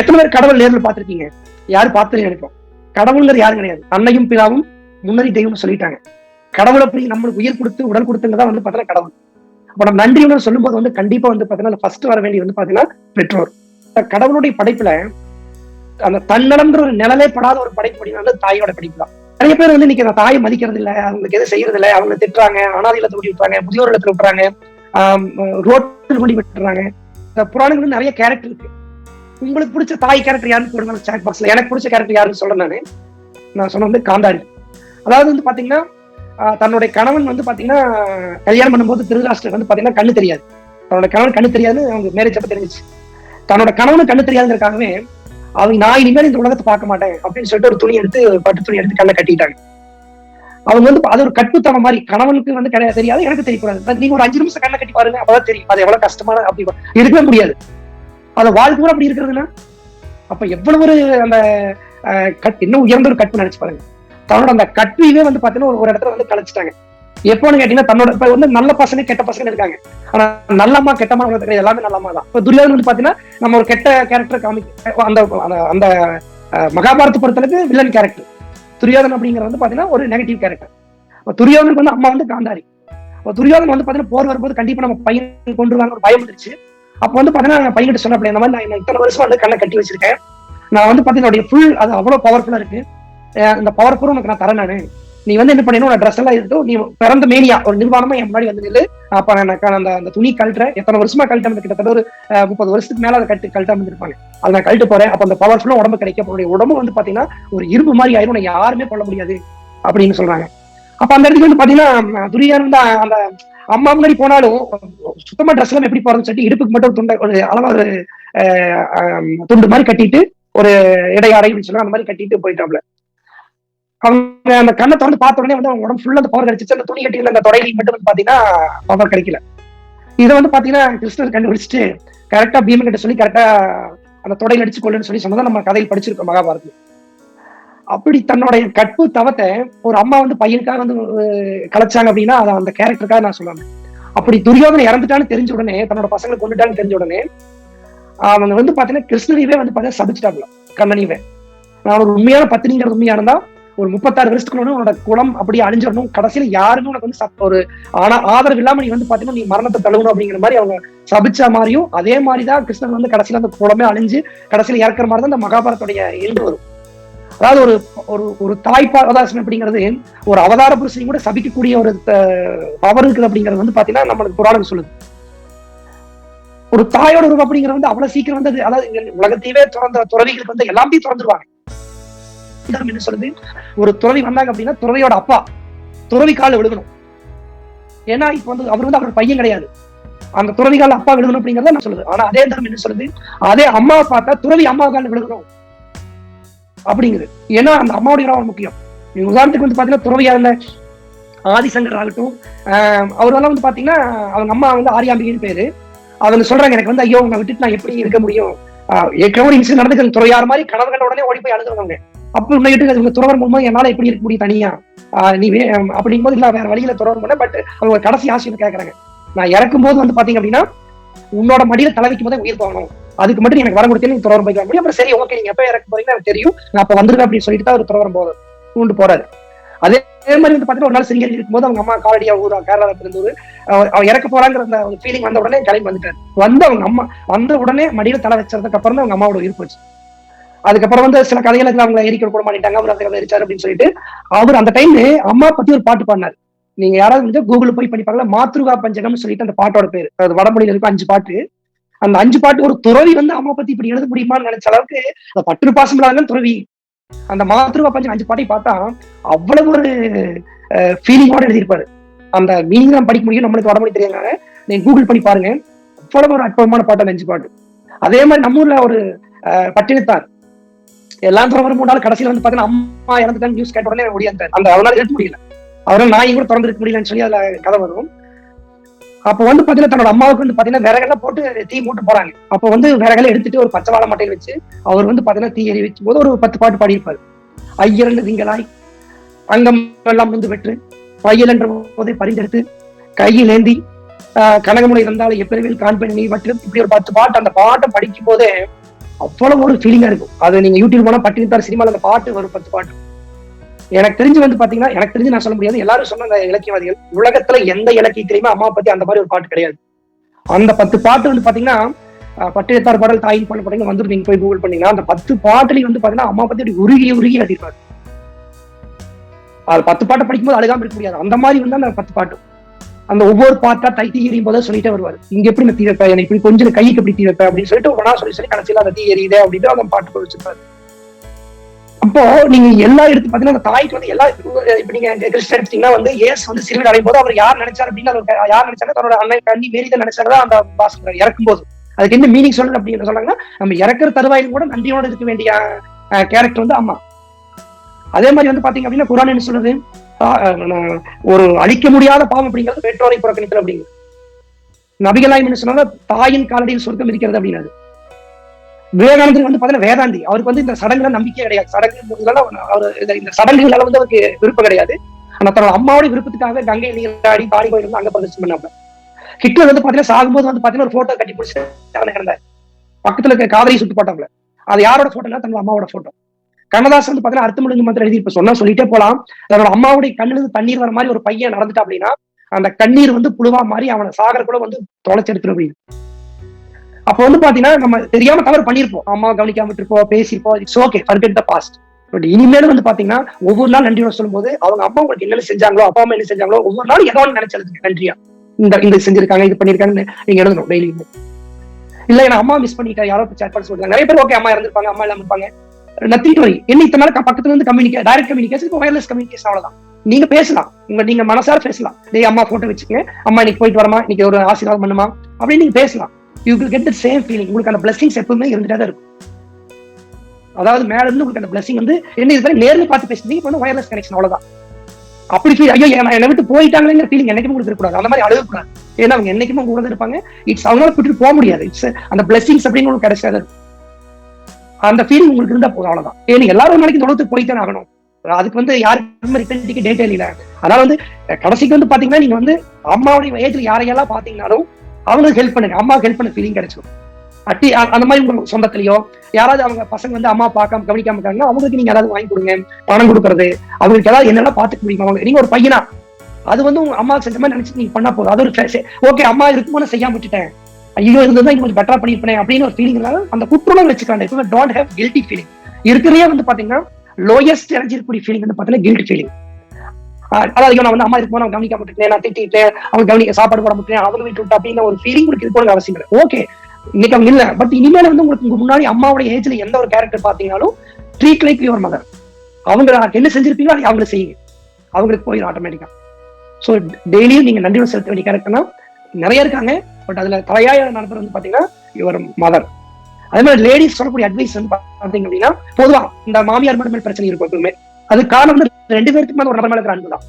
எத்தனை பேர் கடவுள் நேரில் பார்த்துருக்கீங்க? யாரும் பார்த்து நினைப்போம் கடவுள்ங்கிறது யாரும் கிடையாது. அன்னையும் பிதாவும் முன்னறி தெய்வம்னு சொல்லிட்டாங்க. கடவுளை அப்படி நம்மளுக்கு உயிர் கொடுத்து உடல் கொடுத்துங்கிறதா வந்து பார்த்தீங்கன்னா கடவுள். அப்போ நம்ம நன்றி உணர்வு சொல்லும்போது வந்து கண்டிப்பா வந்து பாத்தீங்கன்னா ஃபர்ஸ்ட் வர வேண்டியது வந்து பாத்தீங்கன்னா பெற்றோர். கடவுளுடைய படைப்புல அந்த தன்னடம்ன்ற ஒரு நிழலே படாத ஒரு படைப்பு அப்படின்னா வந்து தாயோட படைப்பு தான். நிறைய பேர் வந்து இன்னைக்கு அந்த தாயை மதிக்கிறது இல்ல அவங்களுக்கு எதுவும் செய்யறது இல்ல அவங்க திட்டுறாங்க அனாதை இல்லத்தை ஓடி விட்டுறாங்க முதியோர் இடத்துல விட்டுறாங்க ரோட்டில் கொண்டு விட்டுறாங்க. இந்த புராணங்கள் நிறைய கேரக்டர் இருக்கு. உங்களுக்கு பிடிச்ச தாய் கேரக்டர் யாருன்னு போடுங்க சாட் பாக்ஸ்ல எனக்கு பிடிச்ச கேரக்டர் யாருன்னு சொல்றேன் நான். நான் சொன்ன வந்து காந்தாரி அதாவது வந்து பாத்தீங்கன்னா ஆஹ் தன்னுடைய கணவன் வந்து பாத்தீங்கன்னா கல்யாணம் பண்ணும்போது திருராஷ்டிரர் வந்து பாத்தீங்கன்னா கண்ணு தெரியாது. தன்னோட கணவன் கண்ணு தெரியாதுன்னு அவங்க மேரேஜ் அப்ப தெரிஞ்சிச்சு. தன்னோட கணவனும் கண்ணு தெரியாதுங்கிறக்காகவே அவங்க நான் இனிமேல் இந்த உலகத்தை பார்க்க மாட்டேன் அப்படின்னு சொல்லிட்டு ஒரு துணி எடுத்து பட்டு துணி எடுத்து கண்ணை கட்டிட்டாங்க. அவங்க வந்து அது ஒரு கட்டுத்தனம் மாதிரி கணவனுக்கு வந்து கிடையாது தெரியாது எனக்கு தெரியக்கூடாது. நீங்க ஒரு அஞ்சு நிமிஷம் கண்ணை கட்டி பாருங்க அப்பதான் தெரியும் அது எவ்வளவு கஷ்டமான அப்படி இருக்கவே முடியாது. அதை வாழ்க்கை கூட அப்படி இருக்கிறதுனா அப்ப எவ்வளவு ஒரு அந்த கட் இன்னும் உயர்ந்த ஒரு கற்பு நினைச்சு பாருங்க. தன்னோட அந்த கற்பையவே வந்து பாத்தீங்கன்னா ஒரு- இடத்துல வந்து கலைச்சிட்டாங்க. எப்போன்னு கேட்டீங்கன்னா தன்னோட இப்ப வந்து நல்ல பசங்க கெட்ட பசங்க இருக்காங்க. ஆனா நல்லம்மா கெட்டம்மா உலகத்துல கிடையாது. எல்லாமே நல்லம்மா தான். இப்ப துரியோதன் வந்து பாத்தீங்கன்னா நம்ம ஒரு கெட்ட கேரக்டர் காமிக்க அந்த அந்த- அந்த மகாபாரத பொறுத்தளவுக்கு வில்லன் கேரக்டர் துரியோதன் அப்படிங்கிறது வந்து பாத்தீங்கன்னா ஒரு நெகட்டிவ் கேரக்டர் துரியோதனுக்கு வந்து அம்மா வந்து காந்தாரி. துரியோதன் வந்து பாத்தீங்கன்னா போர் வரும்போது கண்டிப்பா நம்ம பையன் கொண்டு வருவாங்க ஒரு பயம் வந்துருச்சு. அப்ப வந்து பாத்தீங்கன்னா நான் பையன்கிட்ட சொன்ன இந்த மாதிரி நான் இத்தனை வருஷமா வந்து கண்ணை கட்டி வச்சிருக்கேன். நான் வந்து பாத்தீங்கன்னா ஃபுல் அது அவ்வளவு பவர்ஃபுல்லா இருக்கு. அந்த பவர்ஃபுல் பவர் உனக்கு நான் தரேன் நானு. நீ வந்து என்ன பண்ணணும் ட்ரெஸ் எல்லாம் இருக்கட்டும் நீ பிறந்த மேனியா ஒரு நிர்வாணமா என் முன்னாடி வந்து நில்லு. அப்ப நான் அந்த அந்த துணி கழட்டுறேன். எத்தனை வருஷமா கழட்ட வந்து கிட்டத்தட்ட ஒரு முப்பது வருஷத்துக்கு மேல அதை கட்டு கழட்ட இருப்பாங்க அதை நான் கழட்டு போறேன். அப்ப அந்த பவர்ஃபுல்லா உடம்பு கிடைக்க உன்னுடைய உடம்பு வந்து பாத்தீங்கன்னா ஒரு இரும்பு மாதிரி ஆயிரும். உன்னை யாருமே கொள்ள முடியாது. அப்படின்னு சொல்றாங்க. அப்ப அந்த இடத்துக்கு வந்து பாத்தீங்கன்னா துரியான் வந்து அந்த அம்மா முன்னாடி போனாலும் சுத்தமா ட்ரெஸ் எல்லாம் எப்படி போறதுன்னு சொல்லிட்டு இடுப்புக்கு மட்டும் ஒரு துண்டை ஒரு அளவா ஒரு துண்டு மாதிரி கட்டிட்டு ஒரு இடையாடை சொல்லலாம் அந்த மாதிரி கட்டிட்டு போயிட்டாப்ல. அவங்க அந்த கண்ணை திறந்து பார்த்த உடனே வந்து அவங்க உடம்பு ஃபுல்லா அந்த பவர் கிடைச்சிச்சு. அந்த துணி கட்டியில அந்த தொடையில மட்டும் வந்து பாத்தீங்கன்னா பவர் கிடைக்கல. இதை வந்து பாத்தீங்கன்னா கிருஷ்ணர் கண்டுபிடிச்சிட்டு கரெக்டா பீமன் கிட்ட சொல்லி கரெக்டா அந்த தொடையில் அடிச்சு கொள்ளுன்னு சொல்லி சொன்னதான் நம்ம கதையில் படிச்சிருக்கோம் மகாபாரதம் அப்படி தன்னுடைய கற்பு தவத்தை ஒரு அம்மா வந்து பையனுக்காக வந்து கலைச்சாங்க அப்படின்னா அதை அந்த கேரக்டருக்காக நான் சொல்லுவேன். அப்படி துரியோதனை இறந்துட்டான்னு தெரிஞ்ச உடனே தன்னோட பசங்களை கொண்டுட்டான்னு தெரிஞ்ச உடனே அவங்க வந்து பாத்தீங்கன்னா கிருஷ்ணனையவே வந்து பாத்தீங்கன்னா சபிச்சிட்டாப்ல கண்ணனையவே. நான் ஒரு உண்மையான பத்தினிங்கிறது உண்மையானதா ஒரு முப்பத்தாறு வருஷத்துக்குள்ள உன்னோட குளம் அப்படியே அழிஞ்சிடணும். கடைசியில யாருமே உனக்கு வந்து ஒரு ஆனா ஆதரவு இல்லாம நீ வந்து பாத்தீங்கன்னா நீ மரணத்தை தழுவணும் அப்படிங்கிற மாதிரி அவங்க சபிச்ச மாதிரியும் அதே மாதிரிதான் கிருஷ்ணன் வந்து கடைசியில அந்த குளமே அழிஞ்சு கடைசியில இறக்குற மாதிரி தான் அந்த மகாபாரத்துடைய இயல்பு வரும். அதாவது ஒரு ஒரு ஒரு தாய்ப்பா அவதாசம் அப்படிங்கிறது ஒரு அவதார புருஷனையும் கூட சபிக்கக்கூடிய ஒரு பவர் இருக்குது அப்படிங்கிறது வந்து பாத்தீங்கன்னா நம்மளுக்கு புராணம் சொல்லுது. ஒரு தாயோட உருவம் அப்படிங்கிறது வந்து அவ்வளவு சீக்கிரம் வந்து அது- அதாவது உலகத்தையே திறந்த துறவிகளுக்கு வந்து எல்லாத்தையும் திறந்துருவாங்க. என்ன சொல்லுது? ஒரு துறவி வந்தாங்க அப்படின்னா துறவியோட அப்பா துறவி கால விழுகணும். ஏன்னா இப்ப வந்து அவர் வந்து அவர் பையன் கிடையாது. அந்த துறவி கால அப்பா விழுகணும் அப்படிங்கறத நான் சொல்லுது. ஆனா அதே தர்மம் என்ன சொல்லுது? அதே அம்மாவை பார்த்தா துறவி அம்மா கால விழுகணும். அப்படிங்குது. ஏன்னா அந்த அம்மாவுடைய இடம் முக்கியம். நீங்க உதாரணத்துக்கு வந்து பாத்தீங்கன்னா துறவியா இருந்த ஆதிசங்கர் ஆகட்டும் ஆஹ் அவரெல்லாம் வந்து பாத்தீங்கன்னா அவங்க அம்மா வந்து ஆரியாம்பிகைன்னு பேரு. அவங்க சொல்றாங்க எனக்கு வந்து ஐயோ உங்களை விட்டுட்டு நான் எப்படி இருக்க முடியும்? ஏற்கனவே ஒரு இன்சிடென்ட் துறையார் மாதிரி கனவு கண்ட உடனே ஓடி போய் அழுதுறவங்க அப்போ உன்னை உங்க துறவர் மூலமா என்னால எப்படி இருக்க முடியும் தனியா? ஆஹ் நீ அப்படிங்கும் போது இல்ல வேற வழியில துறவர் பண்ண பட் அவங்க கடைசி ஆசிரியர் கேக்குறாங்க. நான் இறக்கும் போது வந்து பாத்தீங்க அப்படின்னா உன்னோட மடியில தலை வைக்கும் போதே உயிர் போகணும். அதுக்கு மட்டும் எனக்கு வர கொடுத்தேன் நீங்க துறவரம் போய்க்க முடியும் அப்புறம் சரி ஓகே நீங்க எப்ப இறக்க போறீங்க எனக்கு தெரியும். நான் அப்ப வந்திருக்கேன் அப்படின்னு சொல்லிட்டு தான் ஒரு துறவரம் போறது கூண்டு போறாரு. அதே மாதிரி வந்து பாத்தீங்கன்னா ஒரு நாள் சிங்கர் இருக்கும்போது அவங்க அம்மா காலடியா ஊர் கேரளால இருந்தவர் அவ இறக்க போறாங்கிற அந்த ஃபீலிங் வந்த உடனே கிளம்பி வந்துட்டாரு. வந்து அவங்க அம்மா வந்த உடனே மடியில தலை வச்சதுக்கு அப்புறம் தான் அவங்க அம்மாவோட உயிர் போச்சு. அதுக்கப்புறம் வந்து சில கதைகளுக்கு அவங்க எரிக்க கூட மாட்டாங்க அவர் அந்த கதை எரிச்சாரு அப்படின்னு சொல்லிட்டு அவர் அந்த டைம்ல அம்மா பத்தி ஒரு பாட்டு பாடினார். நீங்க யாராவது வந்து கூகுள் போய் பண்ணி பாருங்க மாத்ருகா பஞ்சகம்னு சொல்லிட்டு அந்த பாட்டோட பேரு. அது வடமொழியில இருக்கும் அஞ்சு பாட்டு. அந்த அஞ்சு பாட்டு ஒரு துறவி வந்து அம்மா பத்தி இப்படி எழுத முடியுமான்னு நினைச்ச அளவுக்கு அந்த பற்று பாசம் துறவி. அந்த மாத்திருவா பஞ்சம் அஞ்சு பாட்டை பார்த்தா அவ்வளவு ஒரு ஃபீலிங்கோட எழுதியிருப்பாரு. அந்த மீனிங் தான் படிக்க முடியும் நம்மளுக்கு வடமொழி தெரியாங்க நீங்க கூகுள் பண்ணி பாருங்க. அவ்வளவு ஒரு அற்புதமான பாட்டு அந்த அஞ்சு பாட்டு. அதே மாதிரி நம்ம ஊர்ல ஒரு அஹ், பட்டினத்தார் எல்லாம் துறவரம் மூணு நாள் கடைசியில வந்து பாத்தீங்கன்னா அம்மா இறந்துட்டாங்க நியூஸ் கேட்ட உடனே முடியாது அந்த அவரால் எழுத முடியல. அவரால் நாயும் கூட திறந்து இருக்க முடியலன்னு சொல்லி அதுல கதை வரும். அப்ப வந்து பாத்தீங்கன்னா தன்னோட அம்மாவுக்கு வந்து பாத்தீங்கன்னா விறகெல்லாம் போட்டு தீ போட்டு போறாங்க. அப்ப வந்து விறகெல்லாம் எடுத்துட்டு ஒரு பச்சை வாழை மட்டையில் வச்சு அவர் வந்து பாத்தீங்கன்னா தீ எறி வச்சு போது ஒரு பத்து பாட்டு பாடியிருப்பாரு. ஐயரண்டு திங்களாய் அங்கம் எல்லாம் வந்து வெற்று பையல் என்ற போதை பறிந்தெடுத்து கையில் ஏந்தி ஆஹ் கனகமுனை இருந்தாலும் எப்பெருவில் காண்பெண் நீ வட்டு இப்படி ஒரு பத்து பாட்டு அந்த பாட்டை படிக்கும் போதே அவ்வளவு ஒரு ஃபீலிங்கா இருக்கும். அது நீங்க யூடியூப் போனா பட்டினத்தார் சினிமால அந்த பாட்டு வரும் பத்து பாட்டு. எனக்கு தெரிஞ்சு வந்து பாத்தீங்கன்னா எனக்கு தெரிஞ்சு நான் சொல்ல முடியாது. எல்லாரும் சொன்ன இலக்கியவாதிகள். உலகத்துல எந்த இலக்கியத்திலையுமே அம்மா பத்தி அந்த மாதிரி ஒரு பாட்டு கிடையாது. அந்த பத்து பாட்டு வந்து பாத்தீங்கன்னா பட்டியத்தார் பாடல் தாயின் பாடல் பாத்தீங்கன்னா வந்து நீங்க போய் கூகுள் பண்ணீங்கன்னா அந்த பத்து பாட்டுலையும் வந்து பாத்தீங்கன்னா அம்மா பத்தி அப்படி உருகி உருகி எழுதிருப்பாரு அது பத்து பாட்டை படிக்கும்போது அழுகாம இருக்க முடியாது. அந்த மாதிரி வந்து அந்த பத்து பாட்டு. அந்த ஒவ்வொரு பாட்டா தை தீ எறியும் போதே சொல்லிட்டே வருவாரு. இங்க எப்படி நான் தீ வைப்பேன்? இப்படி கொஞ்சம் கைக்கு எப்படி தீ வைப்பேன்? அப்படின்னு சொல்லிட்டு ஒன்னா சொல்லி சொல்லி கடைசியில அந்த தீ எரியுதே அப்படின்னு அந்த பாட்டு வச்சிருப்பாரு. அப்போ நீங்க எல்லா எடுத்து பாத்தீங்கன்னா அந்த தாய்க்கு வந்து எல்லா இப்ப நீங்க கிறிஸ்டன் எடுத்தீங்கன்னா வந்து ஏசு வந்து சிறுவர் அடையும் போது அவர் யார் நினைச்சார் அப்படின்னு அவர் யார் நினைச்சாங்க? தன்னோட அண்ணன் கண்ணி மேரிதான் நினைச்சாங்க அந்த பாசம் இறக்கும் போது. அதுக்கு என்ன மீனிங் சொல்லணும் அப்படின்னு சொன்னாங்கன்னா நம்ம இறக்குற தருவாயிலும் கூட நன்றியோட இருக்க வேண்டிய கேரக்டர் வந்து அம்மா. அதே மாதிரி வந்து பாத்தீங்க அப்படின்னா குரான் என்ன சொல்றது ஒரு அழிக்க முடியாத பாவம் அப்படிங்கிறது பெற்றோரை புறக்கணித்தல் அப்படிங்கிறது. நபிகளாய் என்ன சொன்னாங்க? தாயின் காலடியில் சொர்க்கம் இருக்கிறது அப்படின்னாரு. விவேகானந்தர் வந்து பாத்தீங்கன்னா வேதாந்தி. அவருக்கு வந்து இந்த சடங்குல நம்பிக்கை கிடையாது. சடங்கு அவர் இந்த- சடங்குகளால வந்து அவருக்கு விருப்பம் கிடையாது. ஆனா தன்னோட அம்மாவோட விருப்பத்துக்காக கங்கை நீராடி பாடி கோயில் வந்து அங்க பிரதர்ஷனம் பண்ணாங்க. ஹிட்லர் வந்து பாத்தீங்கன்னா சாகும்போது வந்து பாத்தீங்கன்னா ஒரு போட்டோ கட்டி பிடிச்சி கிடந்தாரு பக்கத்துல இருக்க காதலி சுட்டு போட்டாங்களே அது யாரோட போட்டோனா தன்னோட அம்மாவோட போட்டோ கண்ணதாசன் வந்து பாத்தீங்கன்னா அர்த்தம் முடிஞ்ச மாதிரி எழுதி இப்ப சொன்னா சொல்லிட்டே போலாம். தன்னோட அம்மாவுடைய கண்ணிலிருந்து தண்ணீர் வர மாதிரி ஒரு பையன் நடந்துட்டா அப்படின்னா அந்த கண்ணீர் வந்து புழுவா மாதிரி அவனை சாகர கூட வந்து தொலைச்செடுத்துடும் அப்படின்னு. அப்ப வந்து பாத்தீங்கன்னா நம்ம தெரியாம தவறு பண்ணிருப்போம். அம்மா கவனிக்காம விட்டுருப்போம் பேசியிருப்போம். It's okay forget the past but இனிமேலும் வந்து பாத்தீங்கன்னா ஒவ்வொரு நாள் நன்றி சொல்லும் சொல்லும்போது அவங்க அம்மா உங்களுக்கு என்னென்ன செஞ்சாங்களோ அப்பா அம்மா என்ன செஞ்சாங்களோ ஒவ்வொரு நாள் ஏதோ நினைச்சதுக்கு நன்றியா? இந்த இந்த செஞ்சிருக்காங்க இது பண்ணிருக்காங்கன்னு நீங்க எழுதணும் டெய்லியுமே இல்ல நான் அம்மா மிஸ் பண்ணிட்டேன் யாரோ சேட் பண்ண சொல்றாங்க. நிறைய பேர் ஓகே அம்மா இறந்துருப்பாங்க அம்மா இல்லாம இருப்பாங்க. நத்திட்டு வரி என்ன இத்தனை நாள் பக்கத்துல இருந்து கம்யூனிகே டைரக்ட் கம்யூனிகேஷன் இப்போ வயர்லெஸ் கம்யூனிகேஷன் அவ்வளவுதான். நீங்க பேசலாம். உங்க நீங்க மனசார பேசலாம். டேய் அம்மா போட்டோ வச்சுக்கங்க. அம்மா இன்னைக்கு போயிட்டு வரமா? இன்னைக்கு ஒரு ஆசீர்வாதம் பண்ணுமா? அப்படின்னு நீங்க பேசலாம். You will get the same feeling உங்களுக்கு அந்த பிளஸிங்ஸ் எப்பவுமே இருந்துட்டே தான் இருக்கும். அதாவது மேல இருந்து உங்களுக்கு அந்த பிளஸிங் வந்து என்ன இது நேர்ல பார்த்து பேசுறீங்க இப்போ வயர்லெஸ் கனெக்ஷன் அவ்வளவுதான். அப்படி ஃபீல் ஐயோ நான் என்னை விட்டு போயிட்டாங்களேங்கிற ஃபீலிங் என்னைக்குமே உங்களுக்கு இருக்கக்கூடாது. அந்த மாதிரி அழுகக்கூடாது. ஏன்னா அவங்க என்னைக்குமே உங்க கூட இருப்பாங்க. இட்ஸ் அவங்களால விட்டுட்டு போக முடியாது. இட்ஸ் அந்த பிளஸிங்ஸ் அப்படின்னு உங்களுக்கு கிடைச்சாது அந்த ஃபீலிங் உங்களுக்கு இருந்தா போதும் அவ்வளவுதான். ஏன்னா எல்லாரும் நாளைக்கு தொழுத்து போய்த்தானே ஆகணும். அதுக்கு வந்து யாருக்குமே ரிட்டர்ன் டேட்டே இல்லை. அதனால வந்து கடைசிக்கு வந்து பாத்தீங்கன்னா நீங்க வந்து அம்மாவுடைய வயத்துல யாரையெல்லாம் பாத்தீங்கன்னாலும் அவங்களுக்கு ஹெல்ப் பண்ணுங்க. அம்மாவுக்கு ஹெல்ப் பண்ண ஃபீலிங் கிடைச்சிடும் அட்டி அந்த மாதிரி உங்க சொந்தத்திலயோ யாராவது அவங்க பசங்க வந்து அம்மா பார்க்காம கவனிக்காம இருக்காங்கன்னா அவங்களுக்கு நீங்க ஏதாவது வாங்கி கொடுங்க. பணம் கொடுக்கறது அவங்களுக்கு ஏதாவது என்னெல்லாம் பாத்துக்க முடியுமா? அவங்க நீங்க ஒரு பையனா? அது வந்து உங்க அம்மா செஞ்ச மாதிரி நினைச்சு நீங்க பண்ணா போதும். அது ஒரு ஓகே அம்மா இருக்கும்போது செய்யாம விட்டுட்டேன். ஐயோ இருந்தது தான் கொஞ்சம் பெட்டரா பண்ணிருப்பேன் அப்படின்னு ஒரு ஃபீலிங் அந்த குற்றம் வச்சுக்காங்க இப்போ டோன்ட் ஹேவ் கில்ட்டி ஃபீலிங் இருக்கிறதே வந்து பாத்தீங்கன்னா லோயஸ்ட் எனர்ஜி இருக்கக்கூடிய ஃபீலிங் வந்து பாத்தீங்கன்னா கில்ட் ஃபீலிங் அதாவது வந்து அம்மா இருக்கும்போது நான் கவனிக்காம விட்டுட்டேன். நான் திட்டிட்டேன். அவங்க கவனிக்க சாப்பாடு போட மாட்டேன். அவங்க வீட்டு விட்டு அப்படின்னு ஒரு ஃபீலிங் உங்களுக்கு இருக்கணும் அவசியம் இல்லை. ஓகே இன்னைக்கு அவங்க இல்ல. பட் இனிமேல வந்து உங்களுக்கு முன்னாடி அம்மாவோட ஏஜ்ல எந்த ஒரு கேரக்டர் பாத்தீங்கன்னாலும் ட்ரீட் லைக் யுவர் மதர் அவங்க என்ன செஞ்சிருப்பீங்களோ அதை செய்யுங்க. அவங்களுக்கு போயிடும் ஆட்டோமேட்டிக்கா ஸோ டெய்லியும் நீங்க நன்றி செலுத்த வேண்டிய கேரக்டர்னா நிறைய இருக்காங்க. பட் அதுல தலையாய நண்பர் வந்து பாத்தீங்கன்னா யுவர் மதர் அதே மாதிரி லேடிஸ் சொல்லக்கூடிய அட்வைஸ் வந்து பாத்தீங்க அப்படின்னா பொதுவா இந்த மாமியார் மட்டுமே பிரச்சனை இருக்கும் எப்பவுமே. அது காரணம் வந்து ரெண்டு பேருக்கு மேல ஒரு நபர் மேல இருக்கிற அன்பு தான்.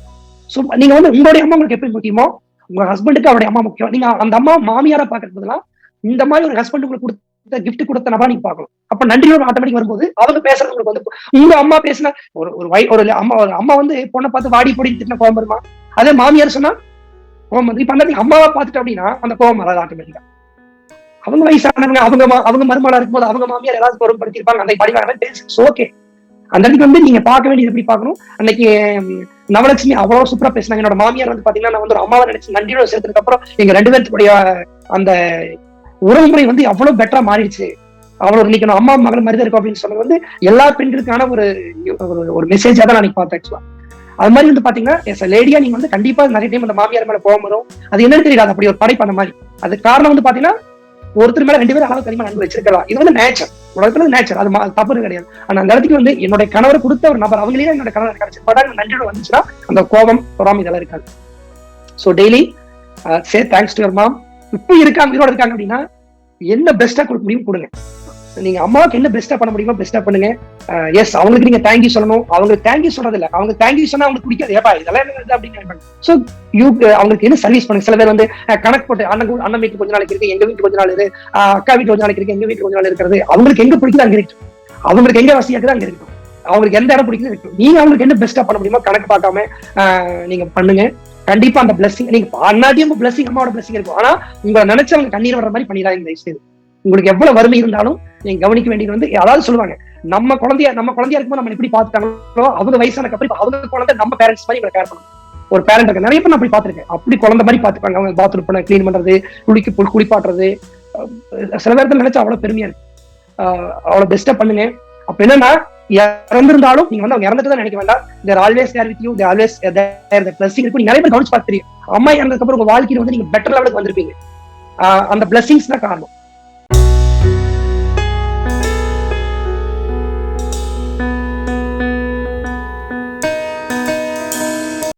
ஸோ நீங்க வந்து உங்களுடைய அம்மா உங்களுக்கு எப்படி முக்கியமோ உங்க ஹஸ்பண்டுக்கு அவருடைய அம்மா முக்கியம். நீங்க அந்த அம்மா மாமியாரா பாக்குறதுலாம் இந்த மாதிரி ஒரு ஹஸ்பண்ட் உங்களுக்கு கொடுத்த கிஃப்ட் கொடுத்த நபா நீங்க பாக்கணும் அப்ப நன்றியோட ஆட்டோமேட்டிக் வரும்போது அவங்க பேசுறது உங்களுக்கு வந்து உங்க அம்மா பேசினா ஒரு ஒரு வை ஒரு அம்மா ஒரு அம்மா வந்து பொண்ணை பார்த்து வாடி பொடி திட்டின கோவம் வருமா? அதே மாமியார் சொன்னா கோவம் வந்து இப்ப அந்த அம்மாவை பார்த்துட்டு அப்படின்னா அந்த கோவம் வராது ஆட்டோமேட்டிக்கா அவங்க வயசானவங்க அவங்க அவங்க மருமலா இருக்கும்போது அவங்க மாமியார் ஏதாவது பொருட்படுத்திருப்பாங்க அந்த படிவாங்க ஓகே அந்த இடத்துக்கு வந்து நீங்க பார்க்க வேண்டியது எப்படி பார்க்கணும்? அன்னைக்கு நவலட்சுமி அவ்வளவு சூப்பரா பேசினாங்க. என்னோட மாமியார் வந்து பாத்தீங்கன்னா நான் வந்து ஒரு அம்மாவை நினைச்சு நன்றியோட சேர்த்ததுக்கு அப்புறம் எங்க ரெண்டு பேர்த்துடைய அந்த உறவுமுறை வந்து அவ்வளவு பெட்டரா மாறிடுச்சு. அவ்வளவு இன்னைக்கு நான் அம்மா மகள் மாதிரி தான் இருக்கும் அப்படின்னு சொன்னது வந்து எல்லா பெண்களுக்கான ஒரு ஒரு- மெசேஜா தான் நான் அன்னைக்கு பார்த்தேன் ஆக்சுவலா அது மாதிரி வந்து பாத்தீங்கன்னா எஸ் லேடியா நீங்க வந்து கண்டிப்பா நிறைய டைம் அந்த மாமியார் மேல கோவம் வரும். அது என்னன்னு தெரியாது. அப்படி ஒரு படைப்பு அந்த மாதிரி. அது காரணம் வந்து பாத்தீங்கன்னா ஒருத்தர் மேல ரெண்டு பேரும் அளவுக்கு அதிகமா நண்பர் வச்சிருக்கலாம் இது வந்து நேச்சர் உலகத்துல நேச்சர் அது தப்பு கிடையாது. ஆனா அந்த இடத்துக்கு வந்து என்னுடைய கணவர் கொடுத்த ஒரு நபர் அவங்களே என்னோட கணவர் கிடைச்சு பட் நன்றியோட வந்துச்சுன்னா அந்த கோபம் பொறாமை இதெல்லாம் இருக்காது. So daily say thanks to your mom இப்போ இருக்காங்க உயிரோட இருக்காங்க அப்படின்னா என்ன பெஸ்டா கொடுக்க முடியும் கொடுங்க. நீங்க அம்மாவுக்கு என்ன பெஸ்டா பண்ண முடியுமோ பெஸ்டா பண்ணுங்க. எஸ் அவங்களுக்கு நீங்க தேங்க்யூ சொல்லணும். அவங்களுக்கு தேங்க்யூ சொல்றது இல்ல அவங்க தேங்க்யூ சொன்னா அவங்களுக்கு பிடிக்காது. ஏப்பா இதெல்லாம் என்ன அப்படின்னு சோ யூ அவங்களுக்கு என்ன சர்வீஸ் பண்ணுங்க? சில பேர் வந்து கணக்கு போட்டு அண்ணன் கூட- அண்ணன் வீட்டுக்கு கொஞ்ச நாளைக்கு இருக்கு எங்க வீட்டுக்கு கொஞ்ச நாள் இரு அக்கா வீட்டு கொஞ்ச நாளைக்கு இருக்கு எங்க வீட்டுக்கு கொஞ்ச நாள் இருக்கிறது. அவங்களுக்கு எங்க பிடிக்குது அங்க இருக்கட்டும். அவங்களுக்கு எங்க வசதியா அங்க இருக்கட்டும். அவங்களுக்கு எந்த இடம் பிடிக்குது இருக்கட்டும். நீங்க அவங்களுக்கு என்ன பெஸ்டா பண்ண முடியுமோ கணக்கு பார்க்காம நீங்க பண்ணுங்க. கண்டிப்பா அந்த பிளஸிங் நீங்க அண்ணாட்டியும் பிளஸிங் அம்மாவோட பிளஸிங் இருக்கும். ஆனா உங்களை நினைச்சவங்க கண்ணீர் வர்ற மாதிரி பண்ணிடாதீங்க தயவு செய்து உங்களுக்கு எவ்வளவு வறுமை இருந்தாலும் நீங்க கவனிக்க வேண்டியது வந்து அதாவது சொல்லுவாங்க நம்ம குழந்தைய நம்ம குழந்தையா இருக்கும்போது நம்ம எப்படி பாத்துட்டாங்களோ அவங்க வயசானக்கு அப்புறம் அவங்க குழந்தை நம்ம பேரண்ட்ஸ் மாதிரி இவங்க கேர் பண்ணணும். ஒரு பேரண்ட் இருக்கு. நிறைய பேர் நான் அப்படி பாத்துருக்கேன் அப்படி குழந்தை மாதிரி பாத்துப்பாங்க அவங்க பாத்ரூம் பண்ண க்ளீன் பண்றது குளிக்க குளி- குளிப்பாட்டுறது. சில பேர்த்த நினைச்சா அவ்வளவு பெருமையா இருக்கு. ஆஹ் அவ்வளவு பெஸ்டா பண்ணுங்க. அப்ப என்னன்னா இறந்திருந்தாலும் நீங்க வந்து அவங்க இறந்துட்டு தான் நினைக்க வேண்டாம். They're always there with you they're always there blessing இருக்கும் நிறைய பேர் கவனிச்சு பார்த்து தெரியும். அம்மா இறந்ததுக்கு அப்புறம் உங்க வாழ்க்கையில வந்து நீங்க பெட்டர் லெவலுக்கு வந்திருப்பீங்க. ஆஹ் அந்த பிளஸிங்ஸ் தான் காரணம்.